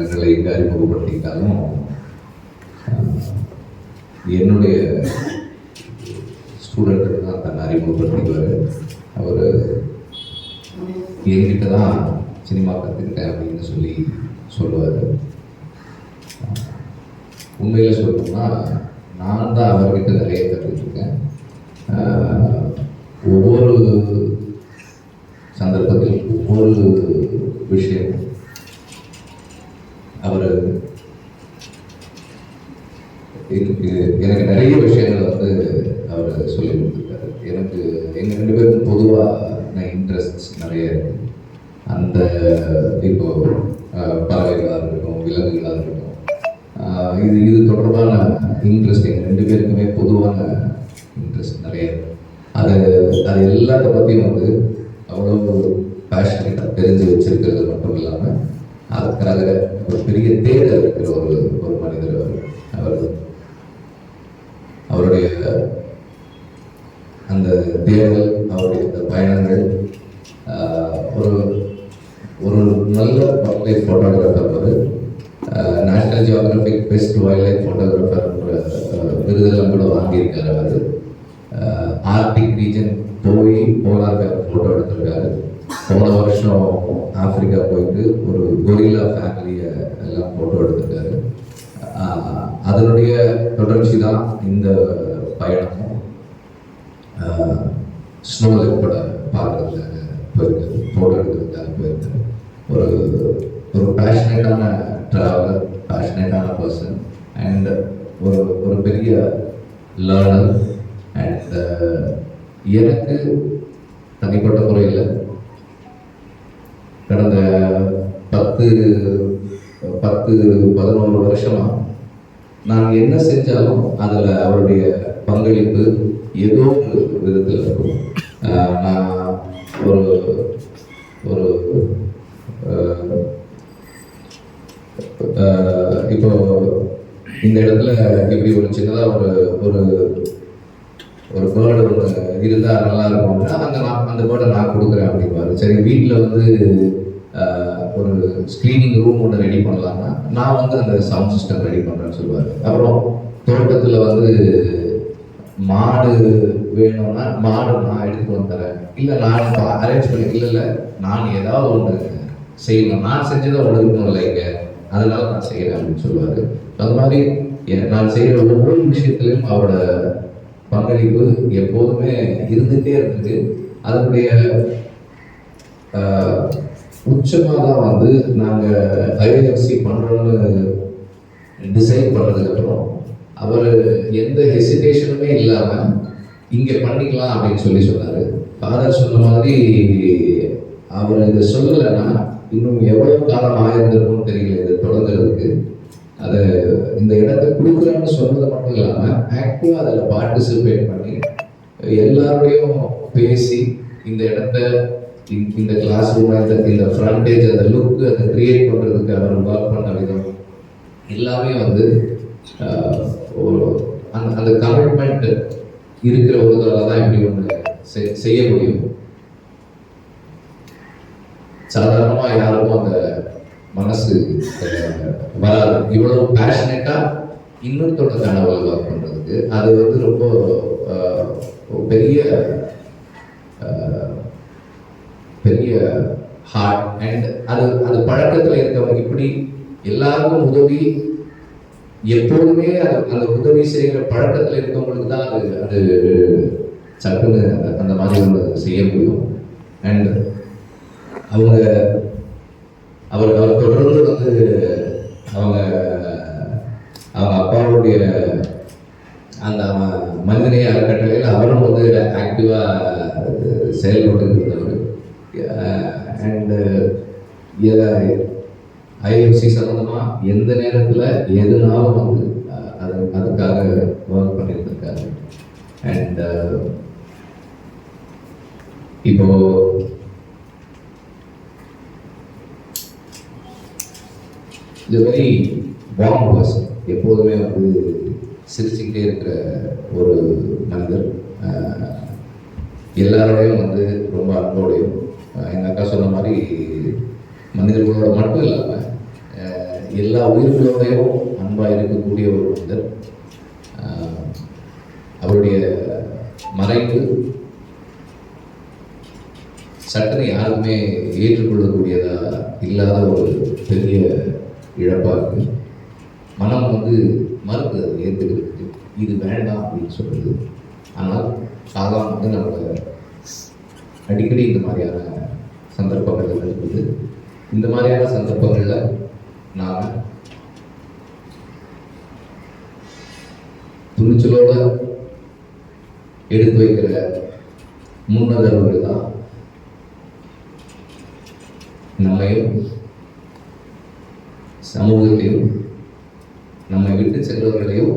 இடங்களை எங்கே அறிமுகப்படுத்திக்கிட்டாலும் என்னுடைய ஸ்டூடெண்ட்டு தான் தன்னை அறிமுகப்படுத்திக்குவார். அவர் என்கிட்ட தான் சினிமா கற்றுக்கிட்டேன் அப்படின்னு சொல்லி சொல்லுவார். உண்மையில் சொல்லணும்னா நான் தான் அவர்கிட்ட நிறைய கற்றுக்கிட்டேன் ஒவ்வொரு சந்தர்ப்பத்தில் ஒவ்வொரு விஷயம் அவர் எனக்கு எனக்கு நிறைய விஷயங்கள் வந்து அவர் சொல்லி கொடுத்துருக்காரு. எனக்கு எங்கள் ரெண்டு பேருக்கும் நான் இன்ட்ரெஸ்ட்ஸ் நிறைய இருக்குது அந்த இப்போ பறவைகளாக இருக்கட்டும் விலங்குகளாக இருக்கட்டும் இது இது தொடர்பான இன்ட்ரெஸ்ட் எங்கள் ரெண்டு பேருக்குமே பொதுவான இன்ட்ரெஸ்ட் நிறைய இருக்கு அது அது எல்லாத்த பற்றியும் வந்து அவ்வளோ பேஷனேட்டாக தெரிஞ்சு வச்சிருக்கிறது மட்டும் இல்லாமல் அதுக்காக ஒரு பெரிய தேடல் இருக்கிற ஒரு ஒரு மனிதர் அவர். அவர் அவருடைய அந்த தேடல் அவருடைய அந்த பயணங்கள் ஒரு ஒரு நல்ல வைல்ட் லைஃப் ஃபோட்டோகிராஃபர் அவர் National Geographic best wildlife photographer விருதெல்லாம் கூட வாங்கியிருக்காரு அவர். ஆர்டிக் ரீஜன் போய் போலார் ஃபோட்டோ எடுத்திருக்காரு. போன வருஷம் ஆப்பிரிக்கா போயிட்டு ஒரு கொரில்லா ஃபேமிலியை எல்லாம் ஃபோட்டோ எடுத்திருக்காரு. அதனுடைய தொடர்ச்சி தான் இந்த பயணமும் ஸ்னோ கூட பார்க்கறதுக்காக போயிருக்காரு. ஃபோட்டோ எடுக்கிறதுக்காக போயிருக்காரு. ஒரு ஒரு பேஷனேட்டான ட்ராவலர் பேஷனேட்டான பர்சன் அண்ட் ஒரு ஒரு பெரிய லேர்னர் அண்ட் எனக்கு தனிப்பட்ட முறையில் பத்து பத்து பதினோரு வருஷமா நான் என்ன செஞ்சாலும் அதில் அவருடைய பங்களிப்பு ஏதோ ஒரு விதத்தில் இருக்கும் நான் ஒரு ஒரு இப்போ இந்த இடத்துல இப்படி ஒரு சின்னதாக ஒரு ஒரு ஒரு பேர்டு ஒன்று இருந்தால் நல்லா இருக்கும் அப்படின்னா அந்த நான் அந்த பேர்டை நான் கொடுக்குறேன் அப்படிம்பாரு. சரி வீட்டில் வந்து ஒரு ஸ்க்ரீனிங் ரூம் ஒன்று ரெடி பண்ணலாம்னா நான் வந்து அந்த சவுண்ட் சிஸ்டம் ரெடி பண்ணுறேன்னு சொல்லுவார். அப்புறம் தோட்டத்தில் வந்து மாடு வேணும்னா மாடு நான் எடுத்துகிட்டு வந்து தரேன். இல்லை நான் அரேஞ்ச் பண்ணி இல்லை இல்லை நான் ஏதாவது ஒன்று செய்யணும். நான் செஞ்சதை ஒன்று இருக்கணும்ல இங்கே. அதனால நான் செய்கிறேன் அப்படின்னு சொல்லுவார். அது மாதிரி நான் செய்கிற ஒவ்வொரு விஷயத்துலையும் அவரோட பங்களிப்பு எப்போதுமே இருந்துகிட்டே இருந்தது அதனுடைய உச்சமாக தான் வந்து நாங்கள் ஐஎஃப்சி பண்ணுறோன்னு டிசைன் பண்ணதுக்கப்புறம் அவர் எந்த ஹெசிடேஷனுமே இல்லாமல் இங்கே பண்ணிக்கலாம் அப்படின்னு சொல்லி சொன்னார். ஃபாதர் சொன்ன மாதிரி அவர் இதை சொல்லலைன்னா இன்னும் எவ்வளோ காலம் ஆயிருந்திருக்கும்னு தெரியல இதை தொடங்குறதுக்கு. அதை இந்த இடத்த கொடுக்குறேன்னு சொன்னது மட்டும் இல்லாமல் ஆக்டிவாக அதில் பார்ட்டிசிபேட் பண்ணி எல்லாரோடையும் பேசி இந்த இடத்த இந்த- கிளாஸ் ரூம் இந்த இந்த ஃப்ரண்டேஜ் அந்த லுக் அதை கிரியேட் பண்ணுறதுக்கு அவர் ஒர்க் பண்ண விதம் எல்லாமே வந்து ஒரு அந்த அந்த கமிட்மெண்ட் இருக்கிற ஒருத்தரால தான் இப்படி ஒன்று செய்ய முடியும். சாதாரணமாக யாருக்கும் அந்த மனசு வராது. இவ்வளவு பேஷனேட்டாக இன்னொருத்தோட கனவை ஒர்க் பண்ணுறதுக்கு அது வந்து ரொம்ப பெரிய பெரிய ஹார்ட் அண்ட் அது அது பழக்கத்தில் இருக்கவங்க இப்படி எல்லாருக்கும் உதவி எப்போதுமே அது அந்த உதவி செய்கிற பழக்கத்தில் இருக்கவங்களுக்கு தான் அது அது சட்டுன்னு அந்த- மாதிரி ஒன்று செய்ய முடியும். அண்ட் அவங்க அவர் அவர் தொடர்ந்து வந்து அவங்க அவங்க அப்பாவுடைய அந்த ம- மனிதநேய அறக்கட்டளையில் அவரும் வந்து ஆக்டிவாக செயல்பட்டு இருந்தவர். அண்டு ஐஎஃப்சி சம்மந்தமாக எந்த நேரத்தில் எதுனாலும் வந்து uh, அது அதுக்காக ஒர்க் பண்ணியிருந்திருக்காரு அண்ட் uh, இப்போ இது வெரி வார்ம் பர்சன் எப்போதுமே வந்து சிரிச்சுக்கிட்டே இருக்கிற ஒரு மனிதர் uh, எல்லாரோடையும் வந்து ரொம்ப அன்போடையும் எங்கள் அக்கா சொன்ன மாதிரி மனிதர்களோட மட்டும் இல்லாமல் எல்லா உயிர்களோடையும் அன்பாக இருக்கக்கூடிய ஒரு மனிதர். அவருடைய மறைவு சட்டனை யாருக்குமே ஏற்றுக்கொள்ளக்கூடியதாக இல்லாத ஒரு பெரிய இழப்பாக இருக்கு. மனம் வந்து மறுக்குது ஏற்றுக்கிறது ஏற்றுக்கிறதுக்கு இது வேண்டாம் அப்படின்னு சொல்கிறது ஆனால் அதெல்லாம் வந்து நம்ம அடிக்கடி இந்த மாதிரியான சந்தர்ப்பங்கள் இருக்குது இந்த மாதிரியான சந்தர்ப்பங்களில் நாம் துணிச்சலோட எடுத்து வைக்கிற முன்னதர்வுகள் தான் நம்மையும் சமூகத்தையும் நம்மை விட்டு செல்பவர்களையும்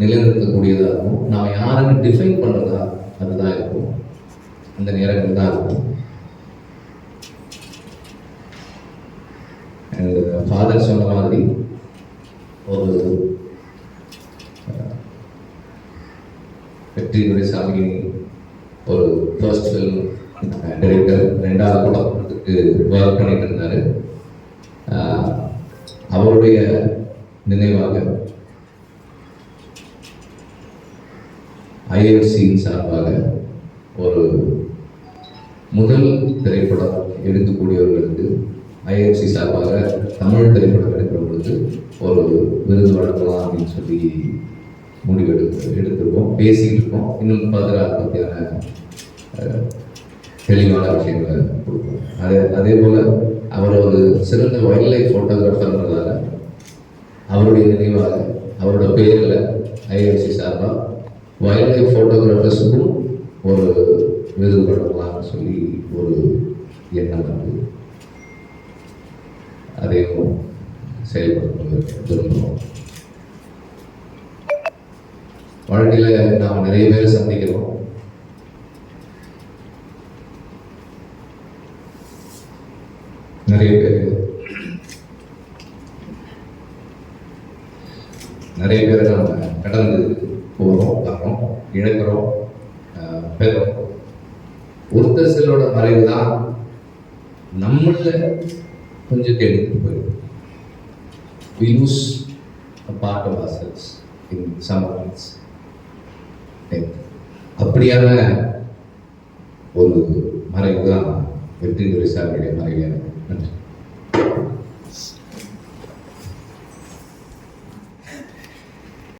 நிலைநிறுத்தக்கூடியதாக இருக்கும் நாம் யாருன்னு டிஃபைன் பண்ணுறதா அதுதான் இருக்கும். அந்த நேரங்கள் தான் இருக்கும். ஃபாதர் சொன்ன மாதிரி ஒரு வெற்றி துரைசாமி ஒரு ஃபர்ஸ்ட் ஃபிலிம் டைரக்டர் ரெண்டாவது படத்துக்கு ஒர்க் பண்ணிட்டு இருந்தார். அவருடைய நினைவாக ஐஎஃப்சியின் சார்பாக ஒரு முதல் திரைப்படம் எடுக்கக்கூடியவர்களுக்கு ஐஎஃப்சி சார்பாக தமிழ் திரைப்படம் எடுக்கிறவங்களுக்கு ஒரு விருது வழங்கலாம் அப்படின்னு சொல்லி முடிவெடுத்து எடுத்திருக்கோம். பேசிகிட்டு இருக்கோம். இன்னும் ஃபர்தராக அதை பற்றியான தெளிவான விஷயங்களை கொடுப்போம். அதே அதே போல் அவர் ஒரு சிறந்த வைல்ட் லைஃப் ஃபோட்டோகிராஃபர்ன்றதால அவருடைய நினைவாக அவரோட பெயரில் ஐஎஃப்சி சார்பாக வைல்ட் லைஃப் ஃபோட்டோகிராஃபர்ஸுக்கும் ஒரு விருது வழங்கலாம்னு சொல்லி ஒரு எண்ணம் வந்து அதையும் செயல்படுத்த விரும்புகிறோம். வாழ்க்கையில் நாம் நிறைய பேர் சந்திக்கிறோம். நிறைய பேர் நிறைய பேர் நாம் கடந்து போகிறோம் வர்றோம் இழக்கிறோம் பெறோம் ஒருத்தர் சிலரோட மறைவு தான் நம்மள கொஞ்சம் கெடுத்து போயிடும். We lose a part of ourselves in some அப்படியான ஒரு மறைவு தான் வெற்றி துரைசாமியுடைய மறைவு. எனக்கு நன்றி.